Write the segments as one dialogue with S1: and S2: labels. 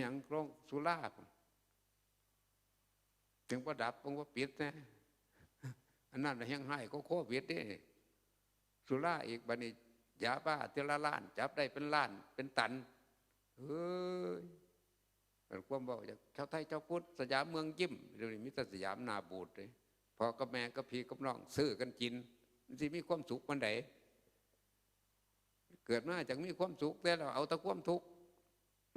S1: อย่างโรงสุราถึงประดับผมว่าปิดนะอันนั้นยังให้ก็โควิดเด้สุราอีกบัดนี้ยาบ้าเทละล้าน จับได้เป็นล้าน เป็นตันเฮ้ยมันความบอกจากชาวไทยเจ้าพุทธสยามเมืองยิ้มเดี๋ยวนี้มิตรสยามนาบูดเลยพอกับแม่กับพี่กับน้องซื้อกันกินมันสิมีความสุขมันไดเกิดมาจากมีความสุขแต่เราเอาแต่ความทุกข์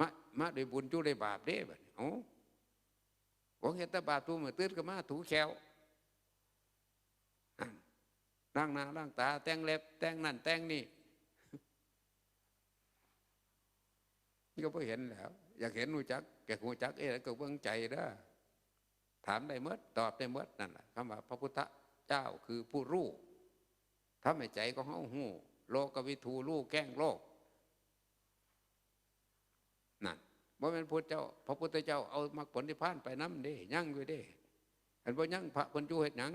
S1: มามาด้วยบุญจู้ด้บาปเด้บัดโอ้าบอกเห็นต่บาปตัวมาตื้นก็มาถูแขวร่างหน้าร่างตา แต่งเล็บ แต่งนั่น แต่งนี่นี่ก็เพิ่เห็นแล้ว อยากเห็นหูจักแกหูจักเอ๊ะแล้วก็เบื้องใจเด้ถามได้เมื่อตอบได้เมื่อนั่นแหละคำว่าพระพุทธเจ้าคือผู้รู้ทำให้ใจก็เฮาหูโลกวิทูรู้แกล้งโลก นั่น บ่เป็นพุทธเจ้า พระพุทธเจ้าเอามรรคผลที่พานไปน้ำเด้ยั่งอยู่เด้เห็นบ่ยั่งพระคนจูเห็ดหยัง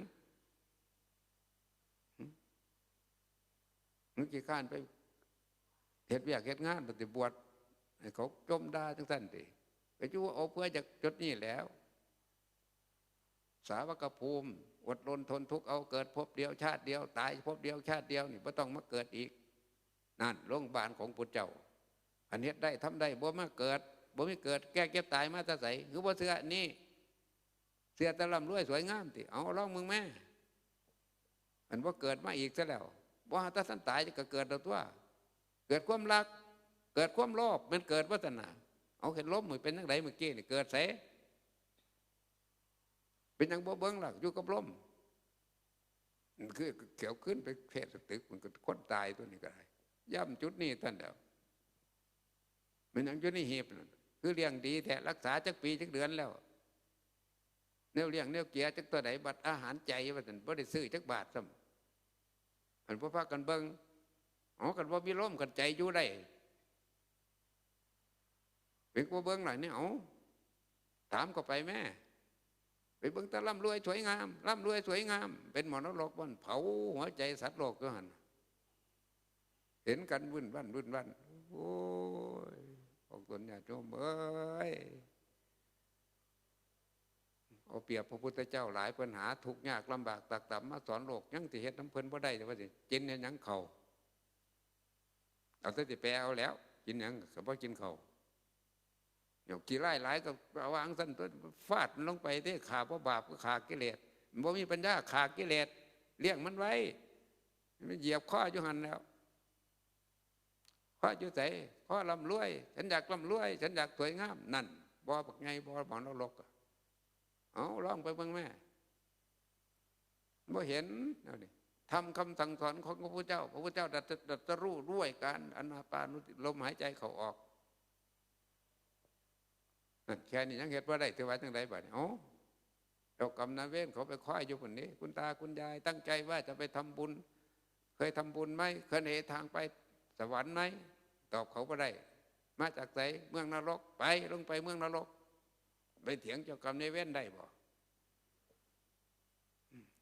S1: นึกกี่ข้านไปเฮ็ดเวียกเฮ็ดงานปฏิบวชเขาจมด่าจังสั้นติไปจูว่าเอาเพื่อจากจุดนี้แล้ว สาวกภูมิ อดรนทนทุกข์เอาเกิดพบเดียวชาติเดียว ตายพบเดียวชาติเดียวนี่ไม่ต้องมาเกิดอีกนั่นโรงพยาบาลของพุทธเจ้า อันเฮ็ดได้ทำได้บ่มาเกิด บ่ม่เกิดแก้เก็บตายมาตะใสคือบ่เสือนี่เสือตะลำรวยสวยงามติเอาลองมึงแม่อันว่าเกิดมาอีกซะแล้วว่าถ้าท่านตายจะเกิดตัวตัว เกิดความรัก เกิดความโลภมันเกิดวัฒนาเอาเห็นลบมือเป็นยังไงเมื่อกี้นี่เกิดเสเป็นยังบ่เบิ้งหลักอยู่กับลมมันคือเขียวขึ้นไปเพศตึกมันก็คนตายตัวนี้ก็ได้ย่ำจุดนี้ท่านเดียวมันยังจุดนี้เหตุนั่น คือเลี้ยงดีแต่รักษาจักปีจักเดือนแล้วแนวเลี้ยงแนวเกียจักตัวไหนบัตรอาหารใจว่าท่านบ่ได้ซื้อจักบาทซ้ำอันพวกพากันเบิ้งอ๋อกันว่ามีร่มกันใจอยู่ได้เป็นว่าเบิ้งหน่อยนี่เอาถามก็ไปแม่ไปเบิ้งต่ร่ำรวยสวยงามร่ำรวยสวยงาม เป็นหมอนรกวันเผาหัวใจสัตว์โลกก็หันเห็นกันวุ่นวันวุ่นวันโอ้ ออกตนอย่าโจมเอ้ยเอาเปรียบพระพุทธเจ้าหลายปัญหาทุกยากลำบากตักต่ำมาสอนโลกยังที่เฮ็ดน้ำเพลินบ่ได้แต่ว่าสิกินยังเขาเอาแต่สิแปลเอาแล้ว กินหยังก็บ่กินเขาเดี๋ยวกี่ไล่หลายก็เอาวางสั้นตัวฟาดมันลงไปที่ขาเพราะบาปก็ขากิเลสมันบ่มีปัญญาขากิเลสเลี้ยงมันไว้มันเหยียบข้ออยู่หันแล้ว ข้ออยู่ใส่ข้อลำรวย ฉันอยากลำรวย ฉันอยากสวยงาม นั่นบ่ปักไงบ่บ่นรกอะเอาลองไปเบิ่งแม่บ่เห็นเอาดิทำคำสั่งสอนของพระพุทธเจ้า พระพุทธเจ้าดัดดัดรู้ด้วยการอนาปานุติลมหายใจเขาออกนั่นแค่นี้ยังเหตุว่าได้ถือว่าจังไรบ้านี้โอ้เจ้ากรรมนาเวรเขาไปคอยอยู่คนนี้ คุณตาคุณยาย ตั้งใจว่าจะไปทำบุญ เคยทำบุญไหมเคยเหนทางไป สวรรค์ไหมตอบเขาไ่ได้ มาจากไหนเมืองนรก ไปลงไปเมืองนรก ไปเถียงเจ้ากรรมในเว้นได้บ่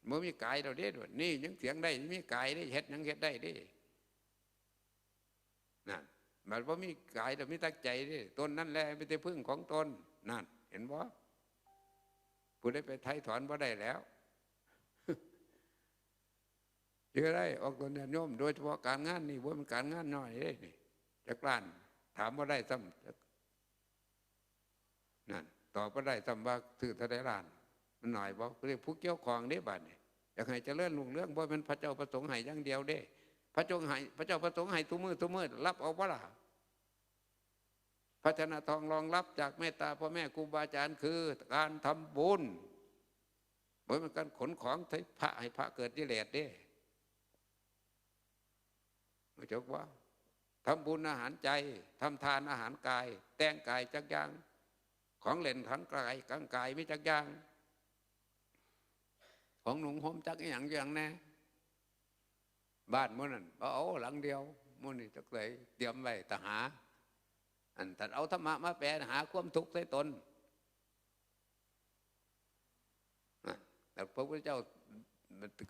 S1: เมื่อมีกายเราได้ด้วยนี่ยังเถียงได้มีกายได้เฮ็ดยังเฮ็ดได้ดินั่นมันว่ามีกายเรามีตั้งใจดิตนนั่นแหละไม่ได้พึ่งของตนนั่น เห็นบ่ผู้ได้ไปไทยถอนบ่ได้แล้ว เยอะได้ออกตนเนี่ยโยม โดยเฉพาะการงานนี่ว่ามันการงานน้อยเด้นี่จะกล้านถามว่าได้ซ้ำนั่นตอบก็ได้ซ้ำว่าถือทะเลล้าน มันหน่อยบอกเรียกผู้เกี่ยวข้องได้บัดนี่อยากให้เจริญรุ่งเรื่องบ่เป็นพระเจ้าประสงค์ให้อย่างเดียวเด้ พระจ้าให้พระเจ้าประสงค์ให้ทุกมือทุกมือรับเอาว่าล่ะพัฒนาทองรองรับจากเมตตาพ่อแม่ครูบาอาจารย์คือ การทำบุญเหมือนเป็นการขนของให้พระให้พระเกิดกิเลสเด้ ไม่จบว่าทำบุญอาหารใจทำทานอาหารกาย แต่งกายจักย่าง ของเล่นขันกายกังกายไม่จักย่าง ของหนุ่งห่มจักอย่างอย่างแน่บ้านมื่อนั้นเอาหลังเดียวมื่อนี่จักเลยเตรียมไว้ตหา อันแต่เอาธรรมะมาแปลหาความทุกข์ใส่ตนแต่พระพุทธเจ้า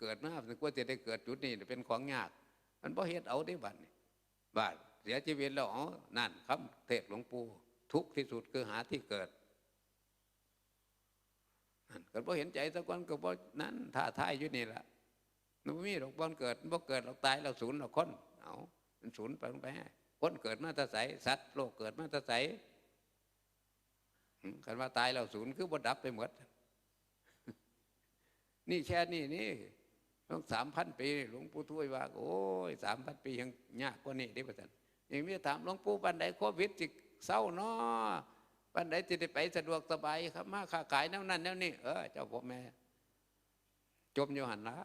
S1: เกิดมาถึงว่าจะได้เกิดจุดนี้เป็นของยาก มันเพราะเหตุเอาได้บัดนี่บาดเสียชีวิตแล้วอ๋อนั่นคำเทศหลวงปู่ทุกที่สุดคือหาที่เกิดนั่นก็บ่เห็นใจสักคนก็บ่นั้นท่าทายอยู่นี่แหละมันบ่มีหรอกบ่เกิดบ่เกิดหรอกตายเราศูนย์เราคนเอามันศูนย์ไปลงไปคนเกิดมาตะใสสัตว์โลกเกิดมาตะใสอืมคันว่าตายเราศูนย์คือบ่ดับไปหมดนี่แค่นี้นี่ ต้องสามพันปีหลวงปู่ทวดว่า โอ้ยสามพันปียังยากกว่านี้เด้ประจันยังมีถามหลวงปู่ปันใดโควิดจิเศร้าเนาะปันใดจะได้ไปสะดวกสบายครับ มาค้าขายแนวนั้นแนวนี้เออเจ้าพ่อแม่ จมอยู่หันละ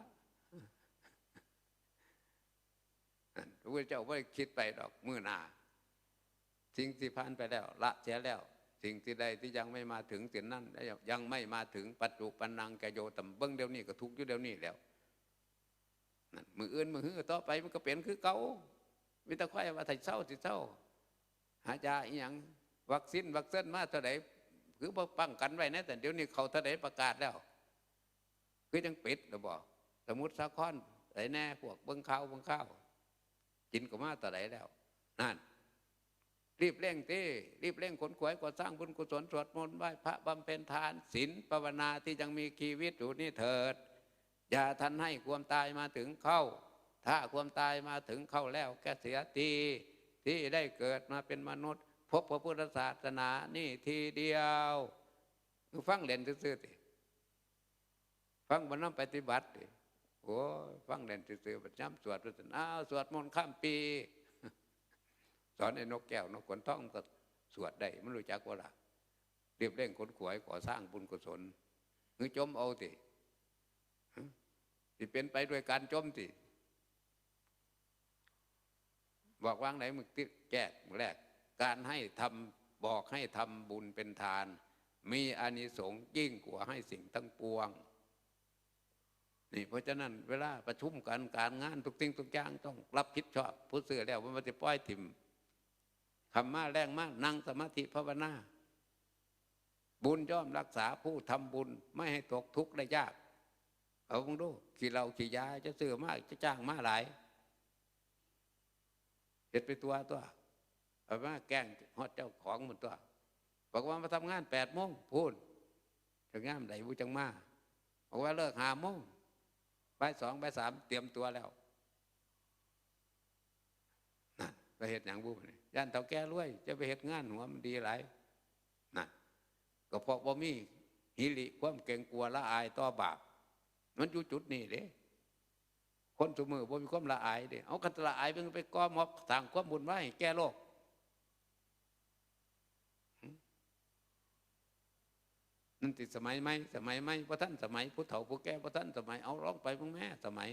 S1: พระพุทธเจ้าไม่คิดไปดอกมือหนาสิ่งที่ผ่านไปแล้ว ละเสียแล้ว สิ่งที่ใดที่ยังไม่มาถึงสิ่งนั้นยังไม่มาถึงปัจจุปันนังแกโยตำเบิ้งเดี๋ยวนี้ก็ทุกอยู่เดี๋ยวนี้แล้ว มืออื่นมือหื้อต่อไปมันก็เปลี่ยนคือเก่าวิตาควายว่าไทยเศร้าสิเศร้า หายาอีหยังวัคซีนวัคซีนมาเท่าไหร่คือป้องกันไว้นะแต่เดี๋ยวนี้เขาเท่าไหร่ประกาศแล้ว คือยังปิดหรือบอกสมุทรสาครไหนแน่พวกเบิ้งข้าวเบิ้งข้าวกินก็มาต่อไหนแล้วนั่นรีบเร่งที่รีบเร่งขนขวายก่อสร้างบุญกุศลสวดมนต์ไหว้พระบำเพ็ญทานศีลภาวนาที่ยังมีชีวิตอยู่นี่เถิด อย่าทันให้ความตายมาถึงเข้า ถ้าความตายมาถึงเข้าแล้วแกเสียทีที่ได้เกิดมาเป็นมนุษย์ พบพระพุทธศาสนานี่ทีเดียวฟังเล่นซื่อๆติฟังบนน้ำปฏิบัติติโอ้ฟังเล่นซื่อๆประจำสวดประจำอ้าวสวดมนต์ข้ามปี สอนไอ้นกแก้วนกขนท้องก็สวดได้มันรู้จักว่าล่ะเรียบเร่งขนขวายก่อสร้างบุญกุศลหรือจมเอาติ ที่เป็นไปด้วยการจมติบอกว่างไหนมึงติแก้มึงแรก การให้ทำบอกให้ทำบุญเป็นทาน มีอานิสงส์ยิ่งกว่าให้สิ่งทั้งปวงนี่เพราะฉะนั้นเวลาประชุมกันการงานทุกสิ่งทุกอย่างต้องรับผิดชอบผู้เสือแล้วมันจะปล่อยถิ่มคำมาแรงมากนั่งสมาธิภาวนาบุญย่อมรักษาผู้ทำบุญไม่ให้ตกทุกข์ได้ยาก เอาพงดูขี่เราขี่ยาจะซื้อมากจะจ้างมาหลายเห็ดไปตัวตัวเอามาแกล้งฮอดเจ้าของมันตัวบอกว่ามาทำงานแปดโมงพูดจะงานไหนบุจังมาบอกว่าเลิกหาโมงบ่ายสองบ่ายสามเตรียมตัวแล้วนั่นไปเหตุอย่างบุนี่ย่านเต่าแก่รวย จะไปเหตุงานหัวมันดีหลายนั่นก็เพราะว่ามีหิริความเก่งกลัวละอายต่อบาป มันอยู่จุดนี้เด้คนสมือบ่มีความละอายเด้เอากันละอายเป็นไปก้อมอบทางความบุญไว้แก้โลกนั่นติดสมัยไหมสมัยไหมพระท่านสมัยผู้เฒ่าผู้แก่พระท่านสมัยเอาร้องไปมึงแม่สมัย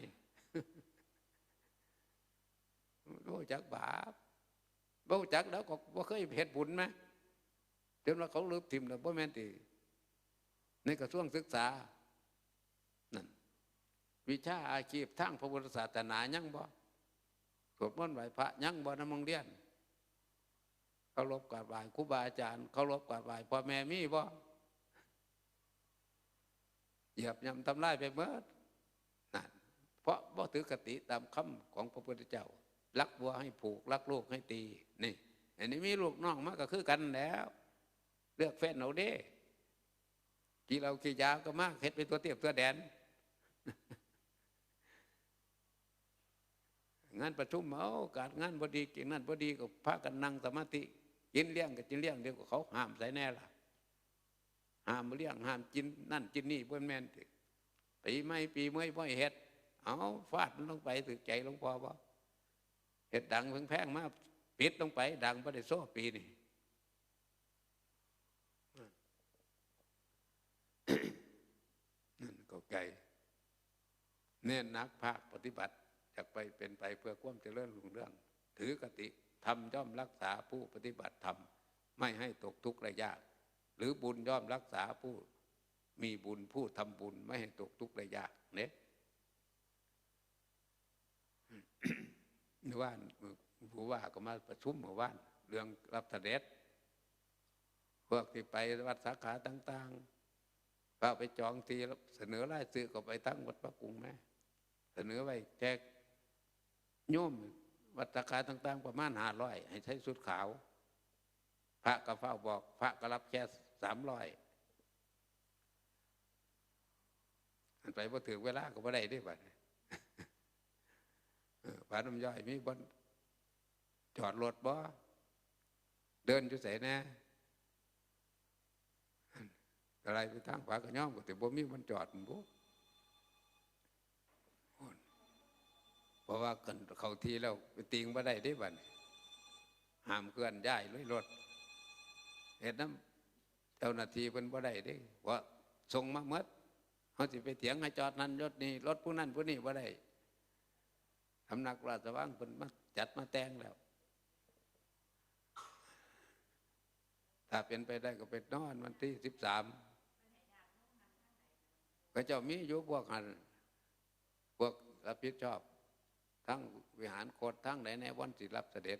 S1: รู้จักบาปรู้จักแล้วก็ว่าเคยเหตุบุญไหมจนว่าเขาลืมทิมแล้วพ่อแม่ตีในกระทรวงศึกษา วิชาอาชีพทางพระพุทธศาสนายังบ่สวดมนต์ไหวพระยังบ่น้ำมงเดียนเคารพกราบไหว้ครูบาอาจารย์เคารพกราบไหว้พ่อแม่มีบ่เหยียบย่ำทำลายไปเมื่อนั่นเพราะบ่ถือกติตามคำของพระพุทธเจ้ารักบัวให้ผูกรักลูกให้ตีนี่อันนี้มีลูกน้องมากก็คือกันแล้ว เลือกแฟนเอาเด้กี่เรากี่ยาก็มากเฮ็ดเป็นตัวเตียบตัวแดน งานประชุมเอาการงานบดีกินนั่นบดีก็พากันนั่งสมาธิกินเลี้ยงกับกินเลี้ยงเดียวกับเขาห้ามใส่แน่ล่ะห้ามเลี้ยงห้ามกินนั่นกินนี่เพื่อนแม่นปีไม่ปีเมื่อยพ่อยเฮ็ดเอาฟาดลงไปถึกใจหลวงพ่อบ่เฮ็ดดังแพงมากปิดลงไป ดังบ่ได้โซ่ปีนี่นั่นก็ไกลเน้นนักภาคปฏิบัติ จะไปเป็นไปเพื่อความเจริญรุ่งเรื่อง ถือกติทำย่อมรักษาผู้ปฏิบัติธรรมไม่ให้ตกทุกข์ระยากหรือบุญย่อมรักษาผู้มีบุญผู้ทำบุญไม่ให้ตกทุกข์ระยากเนี่ยว่านผู้ว่าก็มาประชุมเมื่อวานเรื่องรับเสด็จพวกที่ไปวัดสาขาต่างๆก็ไปจองทีเสนอรายซื้อก็ไปตั้งวัดพระกรุงแม่เสนอไว้แจก โยมวัดสาต่างๆประมาณห้าร้อยให้ใช้สุดขาว พระก็เฝ้าบอก พระก็รับแค่สามร้อยอันไปพอถึงเวลาก็บ่ได้ด้วยบัดเออพระน้ำย่อยมีบนจอดรถบ่เดินอยู่ใส่แน่อั่นอะไรไปทางขวาก็ย่อมก็แต่บ่มีบนจอดบ่ เพราะว่ากันเขาทีแล้วไปติงบ่ได้เด้บัดนี้ห้ามเคลื่อนย้ายเลยรถเห็นน้ำเจ้าหน้าที่เป็นบ่ได้ด้ว่าส่งมาเมดเขาสิไปเถียงให้จอดนั่นรถนี่รถผู้นั้นผู้นี้บ่ได้ทำนักราชวังเป็นมาจัดมาแต่งแล้ว ถ้าเป็นไปได้ก็ไปนอนวันที่สิบสามก็เจ้ามีอยู่พวกหันพวกรับผิดชอบ ทั้งวิหารโคดทั้งไหนในวันสิรับเสด็จ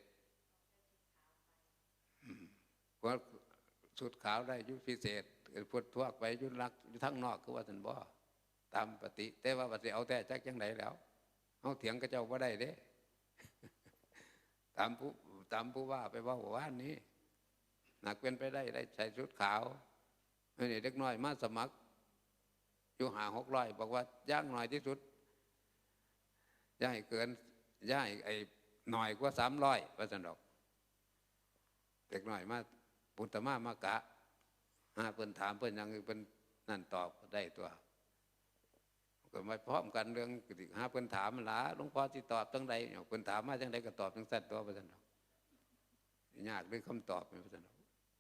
S1: อืมเพราะสุดขาวได้ยุพิเศษพุทธวกไปยุรักทั้งนอกคือว่าสันบ่ตามปฏิ แต่ว่าปฏิเอาแต่จักจังไหนแล้ว เอาเถียงกับเจ้าว่าได้เด้ ตามผู้ตามผู้ว่าไปว่าหัวว่านนี้หนักเป็นไปได้ได้ใส่ชุดขาวนี่เด็กน้อยมาสมัคร อยู่หาหกร้อยบอกว่าย่างหน่อยที่สุด ย่าให้เกินย่าให้ไอ้หน่อยกว่าสามร้อยว่าสันดอกเด็กหน้อยมาปุตตมามากะหาเพิ่นถามเพิ่นยังเพิ่นนั่นตอบได้ตัวก็มาพร้อมกันเรื่องหาเพิ่นถามหลาหลวงพ่อที่ตอบตั้งใดเพิ่นถามมาจังใดก็ตอบจังสั้นตัวว่าสันดอกยากด้วยคำตอบว่าสันดอก